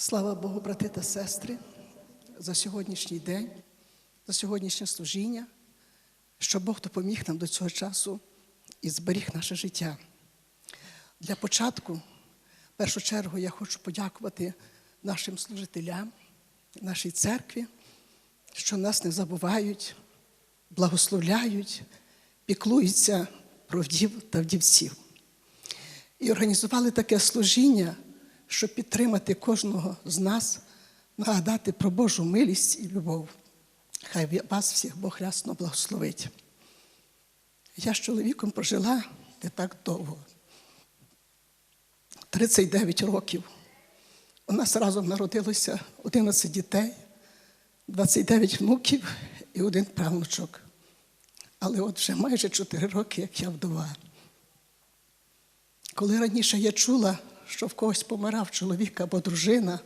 Слава Богу, брати та сестри, за сьогоднішній день, за сьогоднішнє служіння, що Бог допоміг нам до цього часу і зберіг наше життя. Для початку, в першу чергу, я хочу подякувати нашим служителям, нашій церкві, що нас не забувають, благословляють, піклуються про вдів та вдівців. І організували таке служіння, щоб підтримати кожного з нас, нагадати про Божу милість і любов. Хай вас всіх Бог рясно благословить. Я з чоловіком прожила не так довго. 39 років. У нас разом народилося 11 дітей, 29 внуків і один правнучок. Але от вже майже 4 роки, як я вдова. Коли раніше я чула, що в когось помирав чоловік або дружина,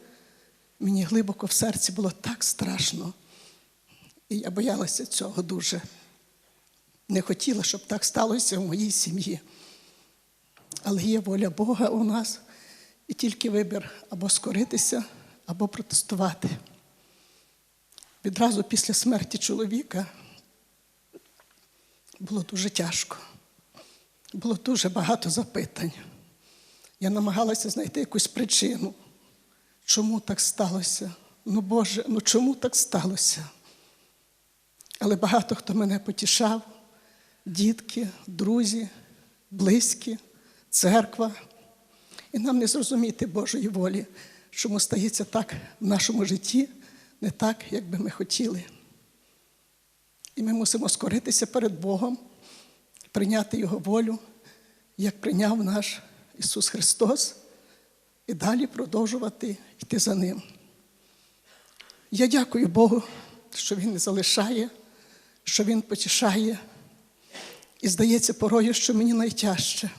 мені глибоко в серці було так страшно. І я боялася цього дуже. Не хотіла, щоб так сталося в моїй сім'ї. Але є воля Бога у нас, і тільки вибір або скоритися, або протестувати. Відразу після смерті чоловіка було дуже тяжко. Було дуже багато запитань. Я намагалася знайти якусь причину, чому так сталося. Ну, Боже, ну чому так сталося? Але багато хто мене потішав, дітки, друзі, близькі, церква. І нам не зрозуміти Божої волі, чому стається так в нашому житті, не так, як би ми хотіли. І ми мусимо скоритися перед Богом, прийняти Його волю, як прийняв наш Ісус Христос, і далі продовжувати йти за Ним. Я дякую Богу, що Він не залишає, що Він потішає. І здається, порою, що мені найтяжче.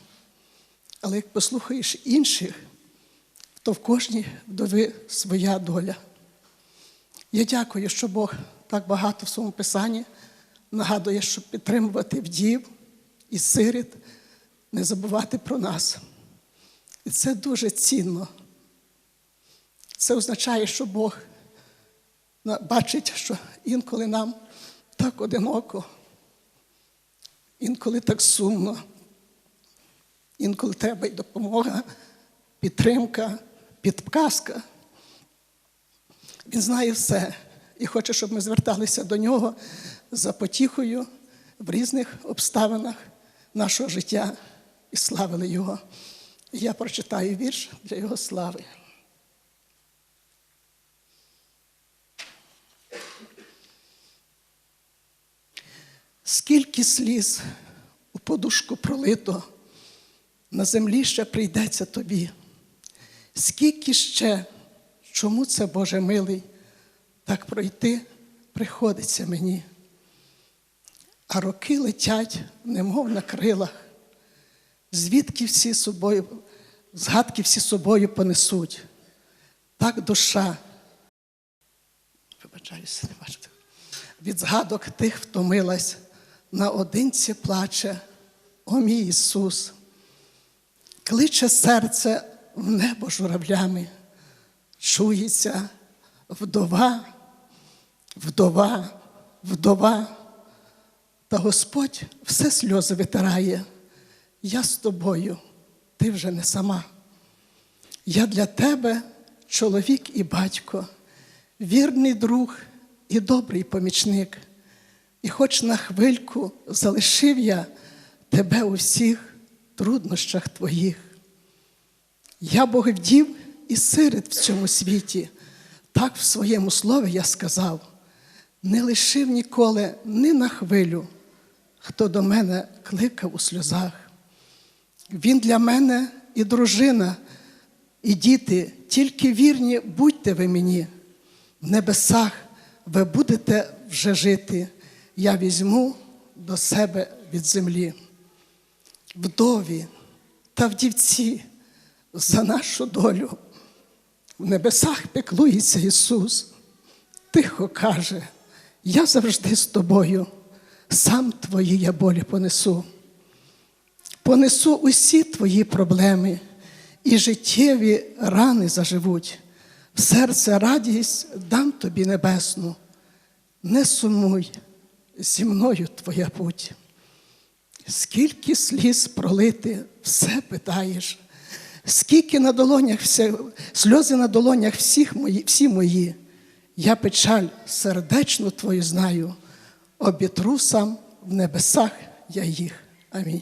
Але як послухаєш інших, то в кожній вдови своя доля. Я дякую, що Бог так багато в своєму писанні нагадує, щоб підтримувати вдів і сиріт, не забувати про нас. І це дуже цінно. Це означає, що Бог бачить, що інколи нам так одиноко, інколи так сумно, інколи треба й допомога, підтримка, підказка. Він знає все і хоче, щоб ми зверталися до нього за потіхою в різних обставинах нашого життя і славили Його. Я прочитаю вірш для Його слави. Скільки сліз у подушку пролито, на землі ще прийдеться тобі. Скільки ще, чому це, Боже милий, так пройти приходиться мені, а роки летять, немов на крилах, звідки всі собою, згадки всі собою понесуть. Так душа, вибачаюся, не бачите, від згадок тих втомилась, наодинці плаче, о мій Ісус, кличе серце в небо журавлями, чується вдова, вдова, вдова, та Господь все сльози витирає. Я з тобою, ти вже не сама. Я для тебе чоловік і батько, вірний друг і добрий помічник. І хоч на хвильку залишив я тебе у всіх труднощах твоїх. Я Бог вдів і сирит в цьому світі, так в своєму слові я сказав, не лишив ніколи ні на хвилю, хто до мене кликав у сльозах. Він для мене і дружина, і діти, тільки вірні, будьте ви мені. В небесах ви будете вже жити, я візьму до себе від землі. Вдові та вдівці за нашу долю. В небесах пеклується Ісус, тихо каже, я завжди з тобою, сам твої я болі понесу. Понесу усі твої проблеми, і життєві рани заживуть. В серце радість дам тобі небесну, не сумуй, зі мною твоя путь. Скільки сліз пролити, все питаєш, скільки на долонях все, сльози на долонях всіх мої, всі мої. Я печаль сердечну твою знаю, обітру сам в небесах я їх. Амінь.